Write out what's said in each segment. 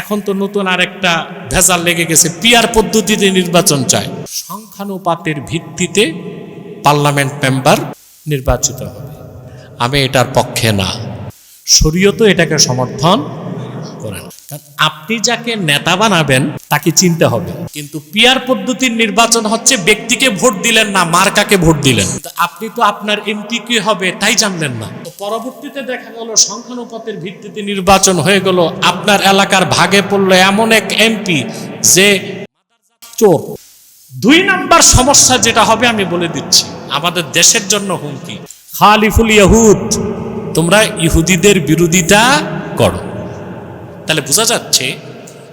এখন তো নতুন আর একটা ভেজাল লেগে গেছে। পিয়ার পদ্ধতিতে নির্বাচন চায় সংখ্যানুপাতের ভিত্তিতে পার্লামেন্ট মেম্বার নির্বাচিত হবে। আমি এটার পক্ষে না। শরীয়ত এটাকে সমর্থন করেন আপনি যাকে নেতা বানাবেন, তাকে চিনতে হবে। কিন্তু পিয়ার পদ্ধতির নির্বাচন হচ্ছে ব্যক্তিকে ভোট দিলেন না, মার্কাকে ভোট দিলেন। আপনি তো আপনার এমপি কি হবে, তাই জানলেন না। পরবর্তীতে দেখা গেল, সংখ্যানুপাতের ভিত্তিতে নির্বাচন হয়ে গেল। আপনার এলাকার ভাগে পড়ল এমন এক এমপি যে চোর। দুই নাম্বার সমস্যা যেটা হবে আমি বলে দিচ্ছি, আমাদের দেশের জন্য হুমকি। খালিফুল ইয়াহুদ, তোমরা ইহুদিদের বিরোধিতা করো। তাহলে বোঝা যাচ্ছে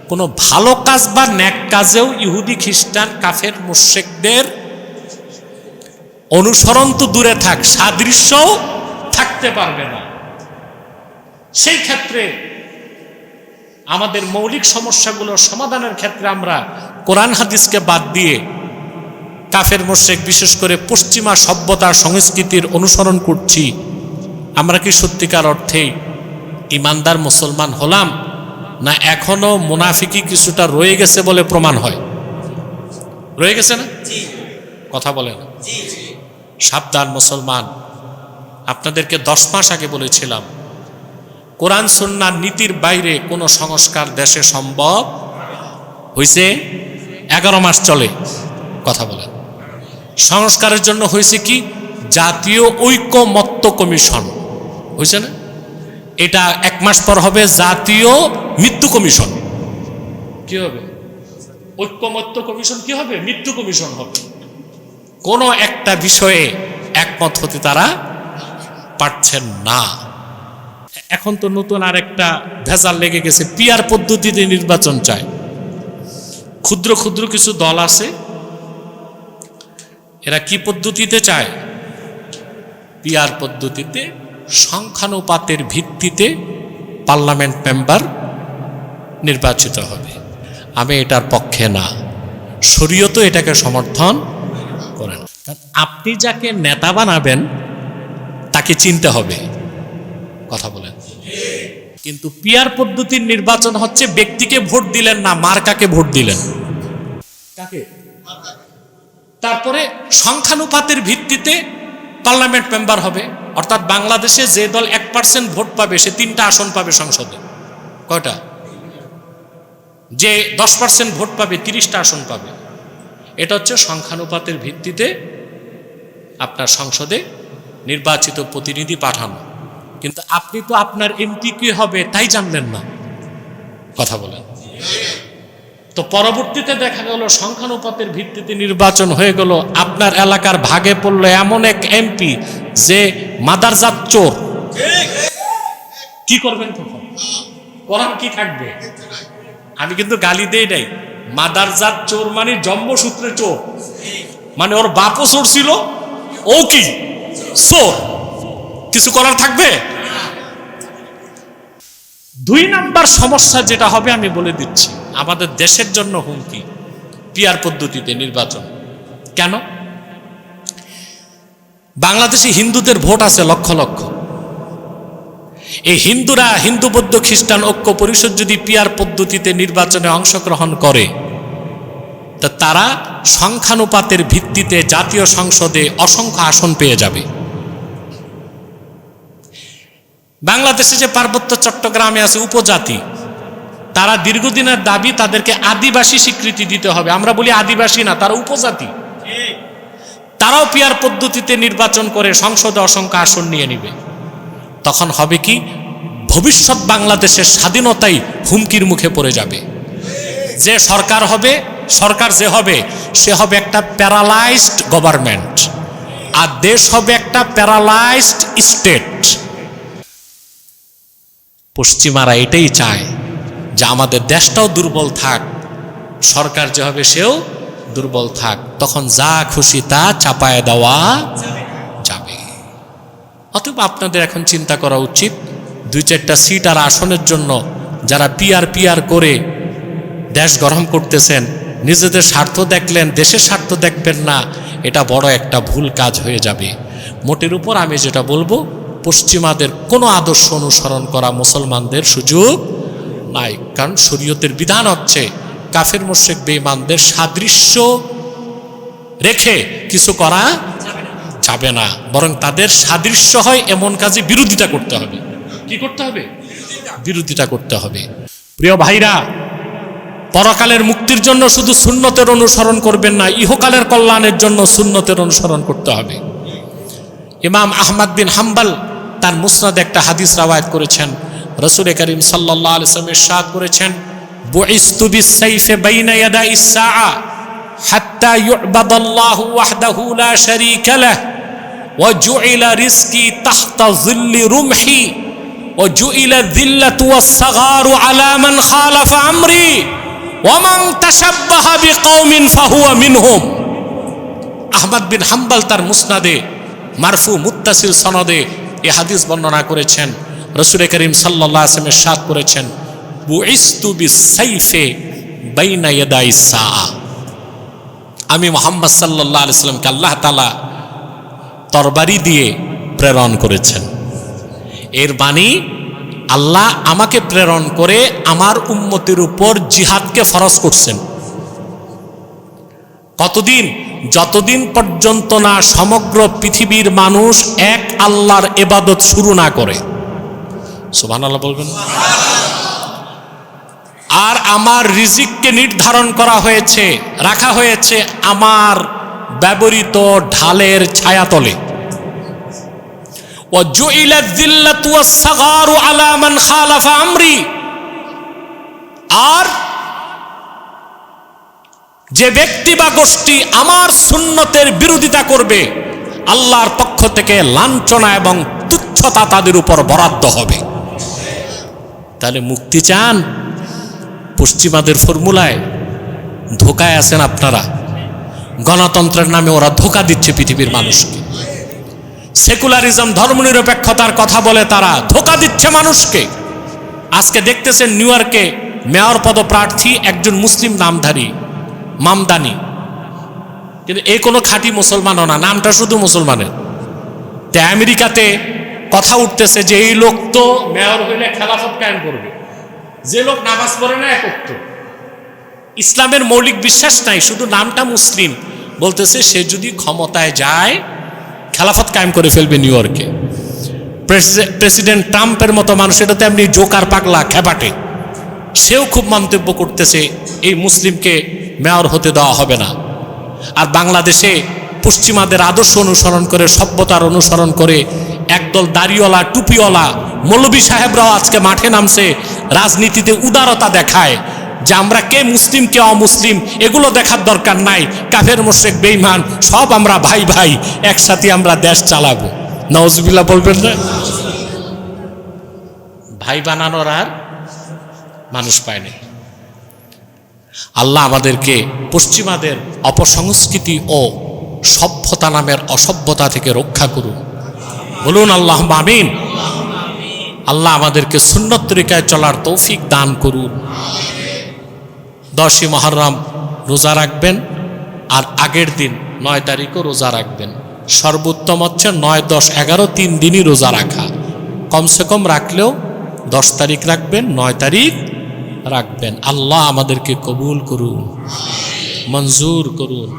কোনো ভালো কাজ বা ন্যাক কাজেও ইহুদি, খ্রিস্টান, কাফের মুশেকদের অনুসরণ তো দূরে থাক, সাদৃশ্যও থাকতে পারবে না। সেই ক্ষেত্রে আমাদের মৌলিক সমস্যাগুলো সমাধানের ক্ষেত্রে আমরা কোরআন হাদিসকে বাদ দিয়ে কাফের মোশেক বিশেষ করে পশ্চিমা সভ্যতা সংস্কৃতির অনুসরণ করছি। আমরা কি সত্যিকার অর্থেই ইমানদার মুসলমান হলাম? না এখনও মুনাফিকি কিছুটা রয়ে গেছে বলে প্রমাণ হয়। রয়ে গেছে না? কথা বলে না। সাবধান মুসলমান। আপনাদেরকে দশ মাস আগে বলেছিলাম কোরআন সন্ন্যার নীতির বাইরে কোনো সংস্কার দেশে সম্ভব হয়েছে এগারো মাস চলে কথা বলেন সংস্কারের জন্য হয়েছে কি? জাতীয় ঐক্যমত্য কমিশন। হয়েছে না? এটা এক মাস পর হবে জাতীয় মৃত্যু কমিশন। কি হবে? ঐক্যমত্য কমিশন কি হবে? মৃত্যু কমিশন হবে। কোনো একটা বিষয়ে একমত হতে তারা পারছেন না। এখন তো নতুন আরেকটা ভেজাল লেগে গেছে। পিয়ার পদ্ধতিতে নির্বাচন চায় ক্ষুদ্র ক্ষুদ্র কিছু দল আছে। এরা কি পদ্ধতিতে চায়? পিয়ার পদ্ধতিতে সংখ্যানুপাতের ভিত্তিতে পার্লামেন্ট মেম্বার নির্বাচিত হবে। আমি এটার পক্ষে না। শরীয়ত এটাকে সমর্থন করেন কারণ আপনি যাকে নেতা বানাবেন, তাকে চিনতে হবে। কথা বলেন। কিন্তু পিয়ার পদ্ধতির নির্বাচন হচ্ছে ব্যক্তিকে ভোট দিলেন না মার্কাকে ভোট দিলেন? কাকে? তারপরে সংখ্যানুপাতের ভিত্তিতে পার্লামেন্ট মেম্বার হবে। অর্থাৎ বাংলাদেশে যে দল এক পার্সেন্ট ভোট পাবে, সে তিনটা আসন পাবে সংসদে। কয়টা? যে দশ পার্সেন্ট ভোট পাবে, তিরিশটা আসন পাবে। এটা হচ্ছে সংখ্যানুপাতের ভিত্তিতে আপনার সংসদে নির্বাচিত প্রতিনিধি পাঠানো। কিন্তু আপনি তো আপনার এমপি কি হবে, তাই জানলেন না। কথা বলেন। তো পরবর্তীতে দেখা গেল, সংখ্যানুপাতের ভিত্তিতে নির্বাচন হয়ে গেল। আপনার এলাকার ভাগে পড়ল এমন এক এমপি যে মাদারজাত চোর। কি করবেন তখন? করার কি থাকবে? আমি কিন্তু গালি দেই নাই। মাদারজাত চোর মানে জন্মসূত্রে চোর। মানে ওর বাপও চোর ছিল ও কি? চোর। কিছু করার থাকবে? দুই নাম্বার সমস্যা যেটা হবে আমি বলে দিচ্ছি। আমাদের দেশের জন্য হুমকি পিয়ার পদ্ধতিতে নির্বাচন। কেন? বাংলাদেশে হিন্দুদের ভোট আছে লক্ষ লক্ষ। এই হিন্দুরা হিন্দু, বৌদ্ধ, খ্রিস্টান, ঐক্য, পরিষদ যদি পিয়ার পদ্ধতিতে নির্বাচনে অংশগ্রহণ করে, তা তারা সংখ্যানুপাতের ভিত্তিতে জাতীয় সংসদে অসংখ্য আসন পেয়ে যাবে। বাংলাদেশে যে পার্বত্য চট্টগ্রামে আছে উপজাতি, তারা দীর্ঘদিনের দাবি তাদেরকে আদিবাসী স্বীকৃতি দিতে হবে। আমরা বলি আদিবাসী না, তারা উপজাতি। তারাও পিয়ার পদ্ধতিতে নির্বাচন করে সংসদে অসংখ্য আসন নিয়ে নিবে। তখন হবে কি? ভবিষ্যৎ বাংলাদেশের স্বাধীনতাই হুমকির মুখে পড়ে যাবে। যে সরকার হবে, সরকার যে হবে, সে হবে একটা প্যারালাইজড গভর্নমেন্ট। আর দেশ হবে একটা প্যারালাইজড স্টেট। পশ্চিমারা এটাই চায় যে আমাদের দেশটাও দুর্বল থাক, সরকার যে হবে সেও দুর্বল থাক, তখন যা খুশি তা চাপায় দেওয়া যাবে। অতএব আপনাদের এখন চিন্তা করা উচিত, দুই চারটা সিট আর আসনের জন্য যারা পিয়ার পিয়ার করে দেশ গরম করতেছেন, নিজেদের স্বার্থ দেখলেন, দেশের স্বার্থ দেখবেন না, এটা বড় একটা ভুল কাজ হয়ে যাবে। মোটের উপর আমি যেটা বলব, পশ্চিমাদের কোনো আদর্শ অনুসরণ করা মুসলমানদের সুযোগ নাই, কারণ শরীয়তের বিধান হচ্ছে কাফের মোশেক বেঈমানদের সাদৃশ্য রেখে কিছু করা যাবে না। বরং তাদের সাদৃশ্য হয় এমন কাজে বিরোধিতা করতে হবে। কি করতে হবে? বিরোধিতা করতে হবে। প্রিয় ভাইরা, পরকালের মুক্তির জন্য শুধু সুন্নতের অনুসরণ করবেন না, ইহকালের কল্যাণের জন্য সুন্নতের অনুসরণ করতে হবে। ইমাম আহমদ বিন হাম্বাল তার মুসনাদ একটা হাদিস রাওয়ায়াত করেছেন। রসুল করিম সাল্লাহ আলসালাম ইরশাদ করেছেন বুইস্তু বিসাইফে বাইনা ইয়াদা ইসসাআ হাত্তা ইউবাদাল্লাহু ওয়াহদাহু লা শারীকা লাহ وجعل رزقي تحت ظل رمحي وجعل الذلة والصغار على من خالف أمري ومن تشبه بقوم فهو منهم আহমদ বিন হাম্বাল তার মুসনাদে মারফু মুত্তাসিল সনদে এ হাদিস বর্ণনা করেছেন রসুল করিম সাল্লাহ আসলামের সাদ করেছেন আমি মোহাম্মদ সাল্লাহ আলাইসাল্লামকে আল্লাহ তালা তরবারি দিয়ে প্রেরণ করেছেন। এর বাণী, আল্লাহ আমাকে প্রেরণ করে আমার উম্মতির উপর জিহাদকে ফরজ করছেন। কতদিন? যতদিন পর্যন্ত না সমগ্র পৃথিবীর মানুষ এক আল্লাহর এবাদত শুরু না করে। সুবাহ আল্লাহ বলবেন। আর আমার রিজিককে নির্ধারণ করা হয়েছে, রাখা হয়েছে আমার ব্যবহৃত ঢালের ছায়াতলে। আর যে ব্যক্তি বা গোষ্ঠী আমার সুন্নতের বিরোধিতা করবে, আল্লাহর পক্ষ থেকে লাঞ্ছনা এবং তুচ্ছতা তাদের উপর বরাদ্দ হবে। তাহলে মুক্তি চান? পশ্চিমাদের ফর্মুলায় ধোকায় আছেন আপনারা। গণতন্ত্রের নামে ওরা ধোকা দিচ্ছে পৃথিবীর মানুষকে। সেকুলারিজম, ধর্মনিরপেক্ষতার কথা বলে তারা ধোকা দিচ্ছে মানুষকে। আজকে দেখতেছেন নিউ ইয়র্কে মেয়র পদপ্রার্থী একজন মুসলিম নামধারী, মামদানি। কিন্তু এ কোনো খাঁটি মুসলমানও না, নামটা শুধু মুসলমানের। তাই আমেরিকাতে কথা উঠতেছে যে এই লোক তো মেয়র হইলে খেলাফত কায়েম করবে। যে লোক নামাজ পড়ে না একত্র। ইসলামের মৌলিক বিশ্বাস নাই, শুধু নামটা মুসলিম। বলতেছে, সে যদি ক্ষমতায় যায়, খেলাফত কায়েম করে ফেলবে নিউ ইয়র্কে। প্রেসিডেন্ট ট্রাম্পের মতো মানুষ এটাতে তেমনি জোকার, পাগলা খেপাটে সেও খুব মন্তব্য করতেছে, এই মুসলিমকে মেয়র হতে দেওয়া হবে না। আর বাংলাদেশে পশ্চিমাদের আদর্শ অনুসরণ করে, সভ্যতার অনুসরণ করে, একদল দাড়িওয়ালা, টুপিওয়ালা মৌলবী সাহেবরাও আজকে মাঠে নামছে রাজনীতিতে উদারতা দেখায়, যে আমরা কে মুসলিম, কে অমুসলিম, এগুলো দেখার দরকার নাই। কাফের, মোশেক বেইমান সব আমরা ভাই ভাই, একসাথে আমরা দেশ চালাবো। নওয়াজবিল্লা বলবেন না? ভাই বানানোর আর মানুষ পায়নি আল্লাহ আমাদেরকে পশ্চিমাদের অপসংস্কৃতি ও সভ্যতা নামের অসভ্যতা থেকে রক্ষা করুন। বলুন আল্লাহ আমিন। আল্লাহ আমাদেরকে সুন্নত তরিকায় চলার তৌফিক দান করুন। দশই মহরম রোজা রাখবেন আর আগের দিন নয় তারিখও রোজা রাখবেন। সর্বোত্তম হচ্ছে নয়, দশ, এগারো, তিন দিনই রোজা রাখা। কমসে কম রাখলেও দশ তারিখ রাখবেন, নয় তারিখ রাখবেন। আল্লাহ আমাদেরকে কবুল করুন, মঞ্জুর করুন।